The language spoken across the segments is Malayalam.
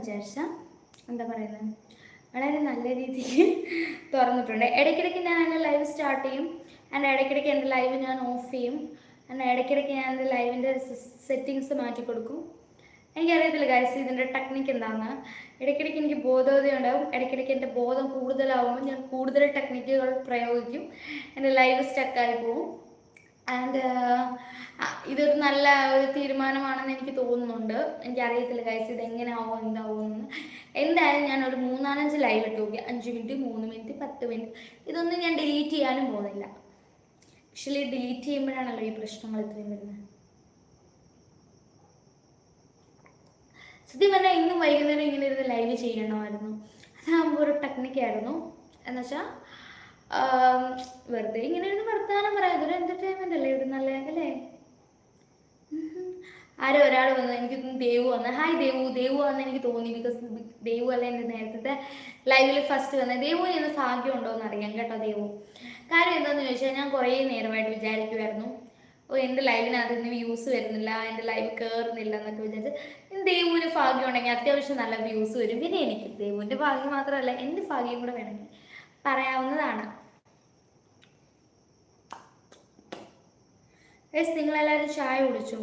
വിചാരിച്ച എന്താ പറയുന്നത് വളരെ നല്ല രീതിക്ക് തുറന്നിട്ടുണ്ട്. ഇടയ്ക്കിടയ്ക്ക് ഞാൻ എന്റെ ലൈവ് സ്റ്റാർട്ട് ചെയ്യും. ആൻഡ് ഇടയ്ക്കിടയ്ക്ക് എന്റെ ലൈവ് ഞാൻ ഓഫ് ചെയ്യും. ആൻഡ് ഇടയ്ക്കിടയ്ക്ക് ഞാൻ എന്റെ ലൈവിന്റെ സെറ്റിങ്സ് മാറ്റി കൊടുക്കും. എനിക്കറിയത്തില്ല ഗൈസ് ഇതിന്റെ ടെക്നിക്ക് എന്താണെന്ന് ഇടയ്ക്കിടയ്ക്ക് എനിക്ക് ബോധോദയം ഉണ്ടാവും. ഇടയ്ക്കിടയ്ക്ക് എന്റെ ബോധം കൂടുതലാവുമ്പോൾ ഞാൻ കൂടുതൽ ടെക്നിക്കുകൾ പ്രയോഗിക്കും. എന്റെ ലൈവ് സ്റ്റക്കായി പോകും ആൻഡ് ഇതൊരു നല്ല ഒരു തീരുമാനമാണെന്ന് എനിക്ക് തോന്നുന്നുണ്ട്. എനിക്കറിയത്തില്ല കൈസ് ഇത് എങ്ങനെ ആവും എന്താവും എന്ന്. എന്തായാലും ഞാൻ ഒരു മൂന്നാലഞ്ച് ലൈവ് ഇട്ട് നോക്കി. അഞ്ച് മിനിറ്റ് മൂന്ന് മിനിറ്റ് പത്ത് മിനിറ്റ് ഇതൊന്നും ഞാൻ ഡിലീറ്റ് ചെയ്യാനും പോകുന്നില്ല. ആക്ച്വലി ഡിലീറ്റ് ചെയ്യുമ്പോഴാണല്ലോ ഈ പ്രശ്നങ്ങൾ ഇത്രയും വരുന്നത്. സത്യം പറഞ്ഞാൽ ഇന്നും വൈകുന്നേരം ഇങ്ങനെ ഇരുന്ന് ലൈവ് ചെയ്യണമായിരുന്നു. അതാകുമ്പോൾ ഒരു ടെക്നിക്കായിരുന്നു എന്നുവെച്ചാൽ വെറുതെ ഇങ്ങനെ ഇരുന്ന് വർത്തമാനം പറയാം. ഇതൊരു എന്റർടൈൻമെന്റ് അല്ലേ? ഇത് നല്ല അല്ലേ. ആരോ ഒരാൾ വന്നു എനിക്ക് ദേവു വന്ന് ഹായ് ദേവു ദേവു വന്ന് എനിക്ക് തോന്നി ബിക്കോസ് ദേവു അല്ല എന്റെ നേരത്തെ ലൈവിൽ ഫസ്റ്റ് വന്നത് ദേവു ഇന്ന് ഭാഗ്യം ഉണ്ടോ എന്ന് അറിയാം കേട്ടോ ദേവു. കാര്യം എന്താണെന്ന് ചോദിച്ചാൽ ഞാൻ കുറേ നേരമായിട്ട് വിചാരിക്കുമായിരുന്നു ഓ എന്റെ ലൈവിനകത്ത് ഇന്ന് വ്യൂസ് വരുന്നില്ല എന്റെ ലൈവ് കയറുന്നില്ല എന്നൊക്കെ വിചാരിച്ച് ദേവുവിന് ഭാഗ്യം ഉണ്ടെങ്കിൽ അത്യാവശ്യം നല്ല വ്യൂസ് വരും. പിന്നെ എനിക്ക് ദേവുവിന്റെ ഭാഗ്യം മാത്രമല്ല എന്റെ ഭാഗ്യം കൂടെ വേണമെങ്കിൽ പറയാവുന്നതാണ്. ഗൈസ് നിങ്ങളെല്ലാവരും ചായ കുടിച്ചോ?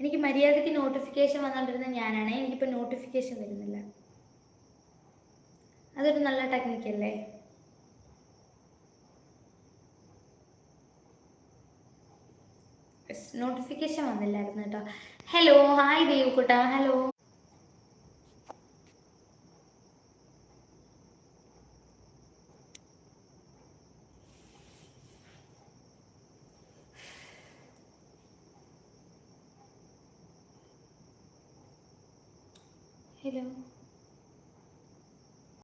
എനിക്ക് മര്യാദയ്ക്ക് നോട്ടിഫിക്കേഷൻ വന്നുകൊണ്ടിരുന്ന ഞാനാണ് എനിക്കിപ്പോൾ നോട്ടിഫിക്കേഷൻ വരുന്നില്ല. അതൊരു നല്ല ടെക്നിക്കല്ലേ നോട്ടിഫിക്കേഷൻ വന്നില്ലായിരുന്നു കേട്ടോ. ഹലോ ഹായ് ദേവുക്കുട്ട ഹലോ ഹലോ